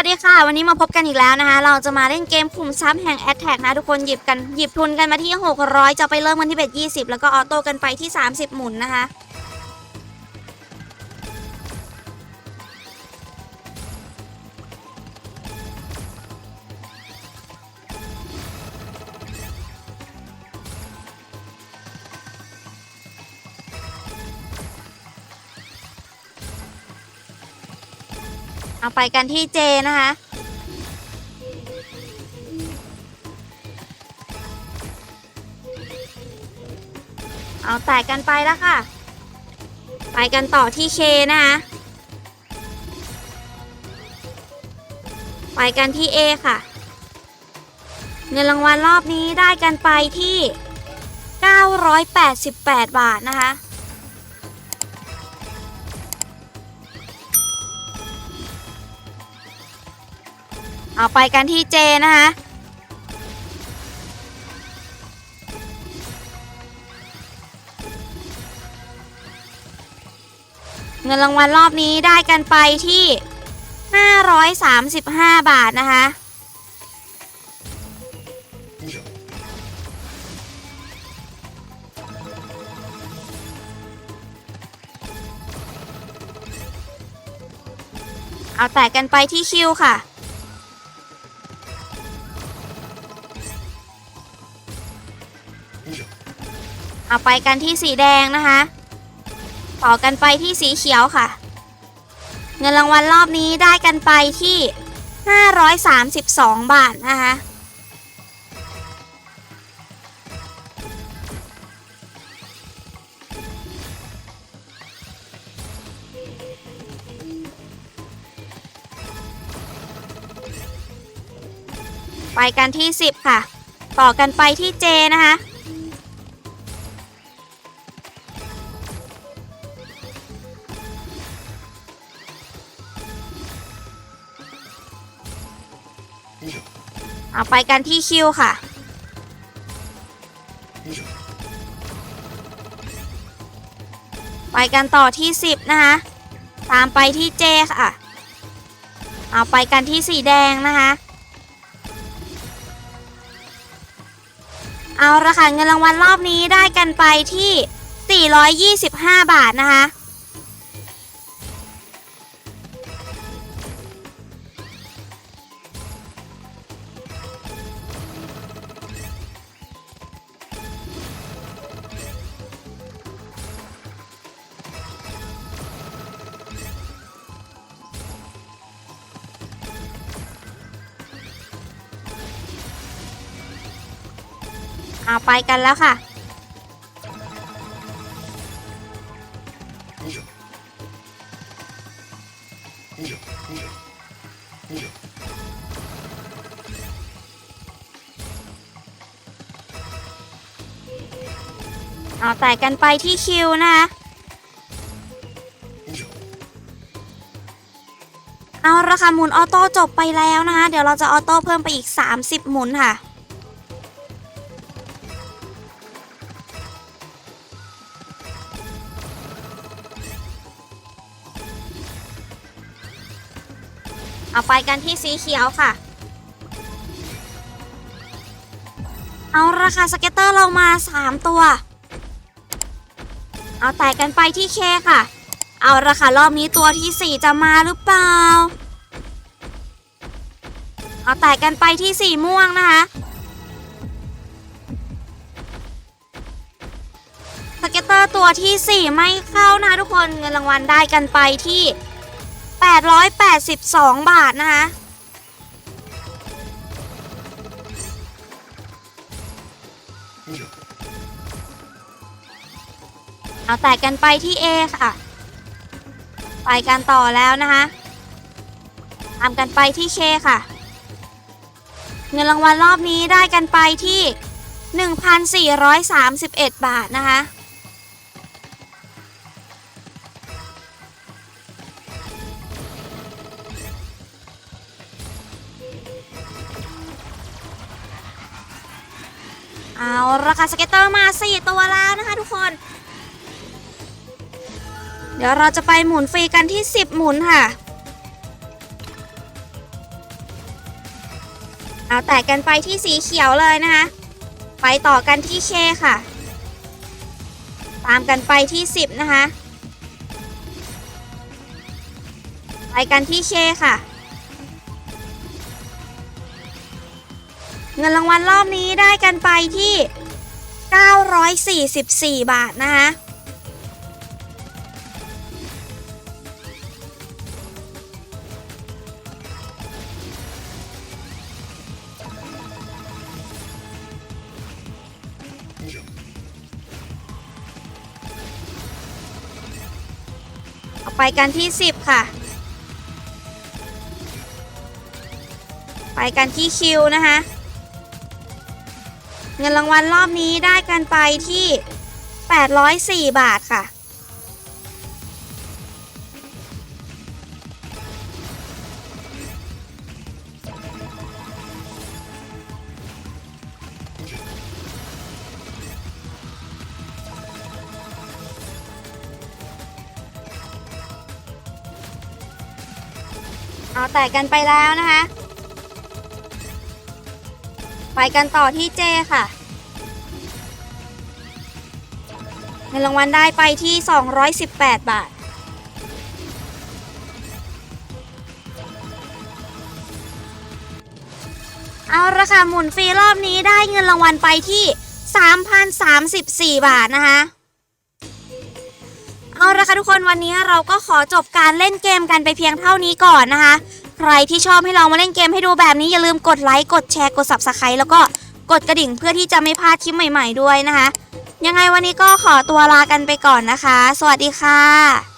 วัสดีค่ะ วันนี้มาพบกันอีกแล้วนะคะ เราจะมาเล่นเกมขุมทรัพย์แห่งแอ t แทกนะทุกคนหยิบกันหยิบทุนกันมาที่ 600 จะไปเริ่มกันที่เบ็ด20 แล้วก็ออโต้กันไปที่ 30 หมุนนะคะ เอาไปกันที่เจนะคะ เอาแตกกันไปแล้วค่ะ ไปกันต่อที่เคนะคะ ไปกันที่ A ค่ะ เงินรางวัลรอบนี้ได้กันไปที่ 988 บาทนะคะ เอาไปกันที่เจนะคะ เงินรางวัลรอบนี้ได้กันไปที่ 535 บาทนะคะเอาแตกกันไปที่คิวค่ะ เอาไปกันที่สีแดงนะคะ ต่อกันไปที่สีเขียวค่ะ เงินรางวัลรอบนี้ได้กันไปที่ 532 บาทนะคะไปกันที่ 10 ค่ะ ต่อกันไปที่เจนะคะ เอาไปกันที่คิวค่ะ ไปกันต่อที่ 10 นะคะ ตามไปที่เจค่ะ เอาไปกันที่สีแดงนะคะ เอาละค่ะเงินรางวัลรอบนี้ได้กันไปที่ 425 บาทนะคะ เอาไปกันแล้วค่ะ เอาแต่กันไปที่คิวนะคะเอาราคาหมุนออโต้จบไปแล้วนะคะ เดี๋ยวเราจะออโต้เพิ่มไปอีก 30 หมุนค่ะ เอาไปกันที่สีเขียวค่ะ เอาราคาสเก็ตเตอร์เรามา 3 ตัว เอาแตกกันไปที่เคค่ะ เอาราคารอบนี้ตัวที่ 4 จะมาหรือเปล่า เอาแตกกันไปที่สีม่วงนะคะสเก็ตเตอร์ตัวที่ 4 ไม่เข้านะคะทุกคนเงินรางวัลได้กันไปที่ 882 บาทนะคะเอาแตกกันไปที่ A ค่ะ ไปกันต่อแล้วนะคะตามกันไปที่ K ค่ะ เงินรางวัลรอบนี้ได้กันไปที่ 1,431 บาทนะคะ เอาราคาสเก็ตเตอร์มา4ตัวแล้วนะคะทุกคน เดี๋ยวเราจะไปหมุนฟรีกันที่ 10 หมุนค่ะ เอาแตกกันไปที่สีเขียวเลยนะคะ ไปต่อกันที่เคค่ะ ตามกันไปที่ 10 นะคะ ไปกันที่เคค่ะ เงินรางวัลรอบนี้ได้กันไปที่ 944 บาทนะคะไปกันที่ 10 ค่ะ ไปกันที่คิวนะคะ เงินรางวัลรอบนี้ได้กันไปที่ 804 บาทค่ะ เอาแตกกันไปแล้วนะคะ ไปกันต่อที่เจค่ะเงินรางวัลได้ไปที่ 218 บาท เอาละค่ะหมุนฟรีรอบนี้ได้เงินรางวัลไปที่ 3,034 บาทนะคะ เอาละค่ะทุกคนวันนี้เราก็ขอจบการเล่นเกมกันไปเพียงเท่านี้ก่อนนะคะ ใครที่ชอบให้เรามาเล่นเกมให้ดูแบบนี้อย่าลืมกดไลค์กดแชร์กด subscribe แล้วก็กดกระดิ่งเพื่อที่จะไม่พลาดคลิปใหม่ ๆด้วยนะคะ ยังไงวันนี้ก็ขอตัวลากันไปก่อนนะคะ สวัสดีค่ะ